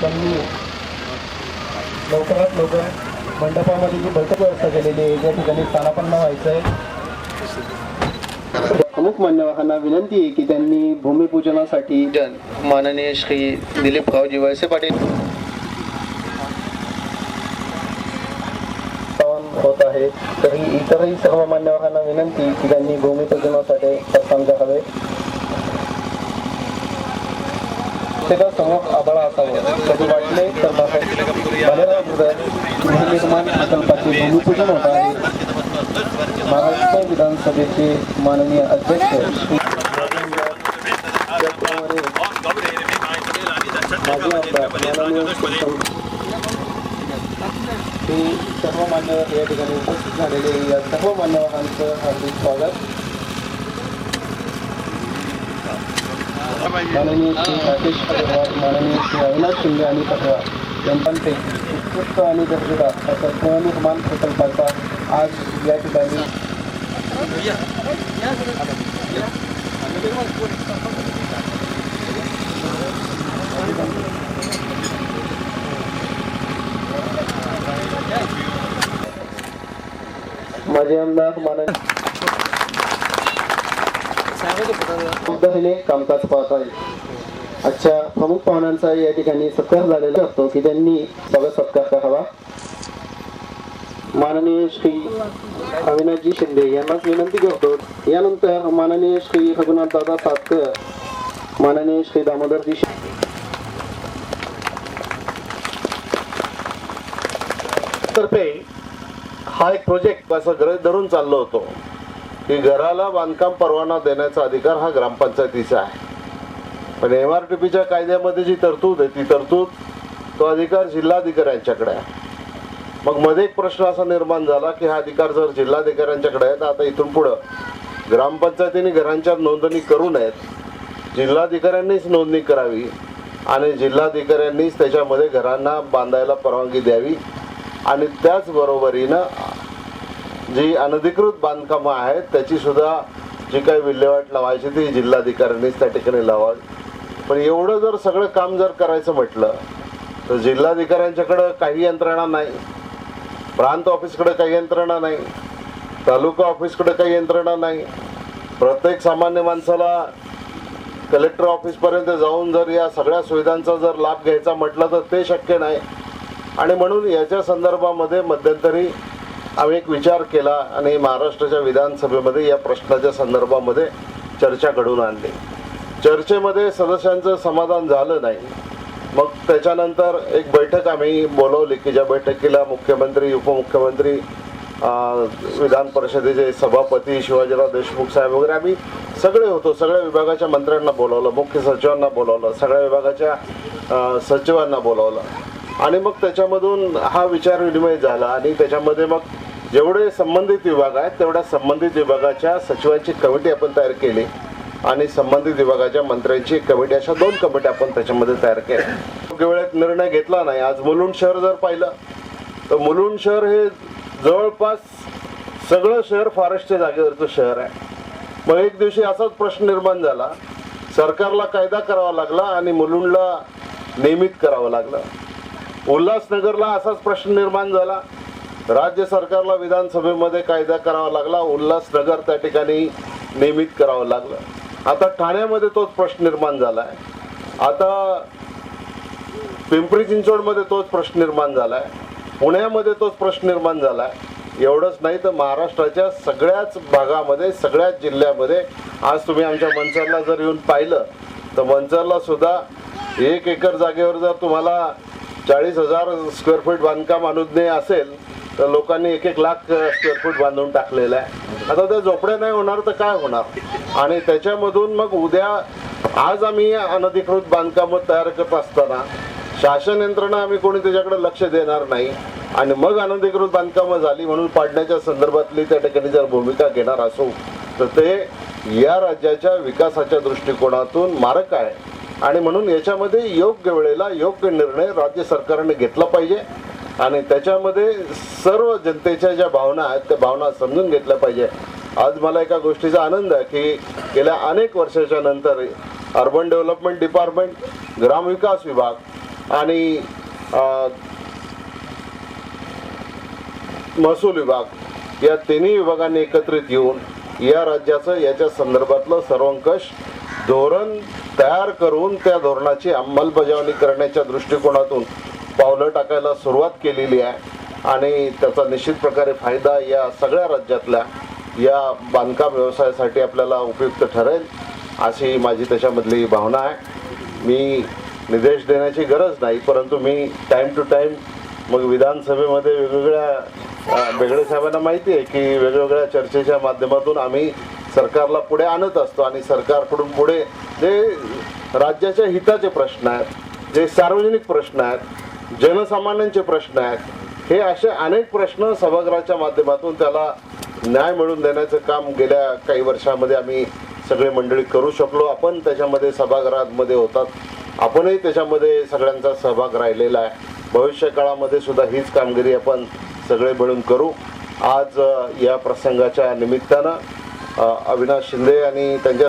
त्यांनी लवकरात लवकर मंडपामध्ये जी बैठक व्यवस्था केलेली आहे त्या ठिकाणी स्थानापन्न व्हायचं आहे प्रमुख मान्यवरांना विनंती आहे की त्यांनी भूमिपूजनासाठी जन माननीय श्री दिलीपरावजी वळसे पाटील. होत आहे. तरी इतरही सर्व मान्यवरांना विनंती की त्यांनी भूमिपूजनासाठी प्रस्थान करावे समोर आभाळा असावं कधी वाटले तर गृहनिर्माण प्रकल्पाचे भूमिपूजन होत आहे महाराष्ट्र विधानसभेचे माननीय अध्यक्ष श्री सर्व मान्यवर या ठिकाणी उपस्थित झालेले या सर्व मान्यवरांचं हार्दिक स्वागत माननीय श्री राकेश अग्रवाल माननीय श्री अविनाश शिंदे आणि पटवार यांच्यापैकी उत्कृष्ट आणि दर्जेदार असा गृहनिर्माण प्रकल्पाचा आज या ठिकाणी माजी आमदार माननीय उद्धवने कामकाज पाहत आहे आजच्या प्रमुख पाहुण्यांचा या ठिकाणी सत्कार झालेला असतो की त्यांनी स्वागत सत्कार करावा. माननीय श्री अविनाशजी शिंदे यांनाच विनंती करतो. यानंतर माननीय श्री रघुनाथ दादा सातकर माननीय श्री दामोदरजी शिंदे तर्फे हा एक प्रोजेक्ट असं गरज धरून चाललो होतो. की घराला बांधकाम परवाना देण्याचा अधिकार हा ग्रामपंचायतीचा आहे. पण एम आर टी पीच्या कायद्यामध्ये जी तरतूद आहे ती तरतूद तो अधिकार जिल्हाधिकाऱ्यांच्याकडे आहे. मग मध्ये एक प्रश्न असा निर्माण झाला की हा अधिकार जर जिल्हाधिकाऱ्यांच्याकडे आहे तर आता इथून पुढं ग्रामपंचायतीने घरांच्या नोंदणी करू नयेत जिल्हाधिकाऱ्यांनीच नोंदणी करावी आणि जिल्हाधिकाऱ्यांनीच त्याच्यामध्ये घरांना बांधायला परवानगी द्यावी आणि त्याचबरोबरीनं जी अनधिकृत बांधकामं आहेत त्याची सुद्धा जी काही विल्हेवाट लावायची ती जिल्हाधिकाऱ्यांनीच त्या ठिकाणी लावावी. पण एवढं जर सगळं काम जर करायचं म्हटलं तर जिल्हाधिकाऱ्यांच्याकडं काही यंत्रणा नाही प्रांत ऑफिसकडं काही यंत्रणा नाही तालुका ऑफिसकडं काही यंत्रणा नाही. प्रत्येक सामान्य माणसाला कलेक्टर ऑफिसपर्यंत जाऊन जर या सगळ्या सुविधांचा जर लाभ घ्यायचा म्हटलं तर ते शक्य नाही. आणि म्हणून याच्या संदर्भामध्ये मध्यंतरी आम्ही एक विचार केला आणि महाराष्ट्राच्या विधानसभेमध्ये या प्रश्नाच्या संदर्भामध्ये चर्चा घडवून आणली. चर्चेमध्ये सदस्यांचं समाधान झालं नाही. मग त्याच्यानंतर एक बैठक आम्ही बोलवली की ज्या बैठकीला मुख्यमंत्री उपमुख्यमंत्री विधान परिषदेचे सभापती शिवाजीराव देशमुख साहेब वगैरे आम्ही सगळे होतो. सगळ्या विभागाच्या मंत्र्यांना बोलावलं मुख्य सचिवांना बोलावलं सगळ्या विभागाच्या सचिवांना बोलावलं. आणि मग त्याच्यामधून हा विचार विनिमय झाला आणि त्याच्यामध्ये मग जेवढे संबंधित विभाग आहेत तेवढ्या संबंधित विभागाच्या सचिवांची कमिटी आपण तयार केली आणि संबंधित विभागाच्या मंत्र्यांची एक कमिटी अशा दोन कमिट्या आपण त्याच्यामध्ये तयार केल्या. योग्य वेळेत निर्णय घेतला नाही. आज मुलुंड शहर जर पाहिलं तर मुलुंड शहर हे जवळपास सगळं शहर फॉरेस्टच्या जागेवरचं शहर आहे. मग एक दिवशी असाच प्रश्न निर्माण झाला. सरकारला कायदा करावा लागला आणि मुलुंडला नियमित करावं लागलं. उल्हासनगरला असाच प्रश्न निर्माण झाला. राज्य सरकारला विधानसभेमध्ये कायदा करावा लागला. उल्हासनगर त्या ठिकाणी नियमित करावं लागलं. आता ठाण्यामध्ये तोच प्रश्न निर्माण झाला आहे आता पिंपरी चिंचवडमध्ये तोच प्रश्न निर्माण झाला आहे पुण्यामध्ये तोच प्रश्न निर्माण झाला आहे एवढंच नाही तर महाराष्ट्राच्या सगळ्याच भागामध्ये सगळ्याच जिल्ह्यामध्ये आज तुम्ही आमच्या मनसरला जर येऊन पाहिलं तर मनसरला सुद्धा एक एकर जागेवर जर तुम्हाला चाळीस हजार स्क्वेअर फूट बांधकाम अनुज्ञेय असेल तर लोकांनी एक एक लाख स्क्वेअर फूट बांधून टाकलेलं आहे. आता त्या झोपड्या नाही होणार तर काय होणार? आणि त्याच्यामधून मग उद्या आज आम्ही अनधिकृत बांधकामं तयार करत असताना शासन यंत्रणा आम्ही कोणी त्याच्याकडे लक्ष देणार नाही. आणि मग अनधिकृत बांधकामं झाली म्हणून पाडण्याच्या संदर्भातली त्या ठिकाणी जर भूमिका घेणार असू तर ते या राज्याच्या विकासाच्या दृष्टिकोनातून मारक आहे. आणि म्हणून याच्यामध्ये योग्य वेळेला योग्य निर्णय राज्य सरकारने घेतला पाहिजे. आणि त्याच्यामध्ये सर्व जनतेच्या ज्या भावना आहेत त्या भावना समजून घेतल्या पाहिजे. आज मला एका गोष्टीचा आनंद आहे की गेल्या अनेक वर्षाच्या नंतर अर्बन डेव्हलपमेंट डिपार्टमेंट ग्रामविकास विभाग आणि महसूल विभाग या तिन्ही विभागांनी एकत्रित येऊन या राज्याचं याच्या संदर्भातलं सर्वंकष धोरण तयार करून त्या धोरणाची अंमलबजावणी करण्याच्या दृष्टिकोनातून पावलं टाकायला सुरुवात केलेली आहे आणि त्याचा निश्चित प्रकारे फायदा या सगळ्या राज्यातल्या या बांधकाम व्यवसायासाठी आपल्याला उपयुक्त ठरेल अशी माझी त्याच्यामधली भावना आहे. मी निर्देश देण्याची गरज नाही परंतु मी टाईम टू टाईम मग विधानसभेमध्ये वेगवेगळ्या वेगळे बेगडे साहेबांना माहिती आहे की वेगवेगळ्या चर्चेच्या माध्यमातून आम्ही सरकारला पुढे आणत असतो आणि सरकारकडून पुढे जे राज्याच्या हिताचे प्रश्न आहेत जे सार्वजनिक प्रश्न आहेत जनसामान्यांचे प्रश्न आहेत. हे असे अनेक प्रश्न सभागृहाच्या माध्यमातून त्याला न्याय मिळवून देण्याचं काम गेल्या काही वर्षामध्ये आम्ही सगळे मंडळी करू शकलो. आपण त्याच्यामध्ये सभागृहामध्ये होतात. आपणही त्याच्यामध्ये सगळ्यांचा सहभाग राहिलेला आहे. भविष्य काळामध्ये सुद्धा हीच कामगिरी आपण सगळे मिळून करू. आज या प्रसंगाच्या निमित्तानं अविनाश शिंदे आणि त्यांच्या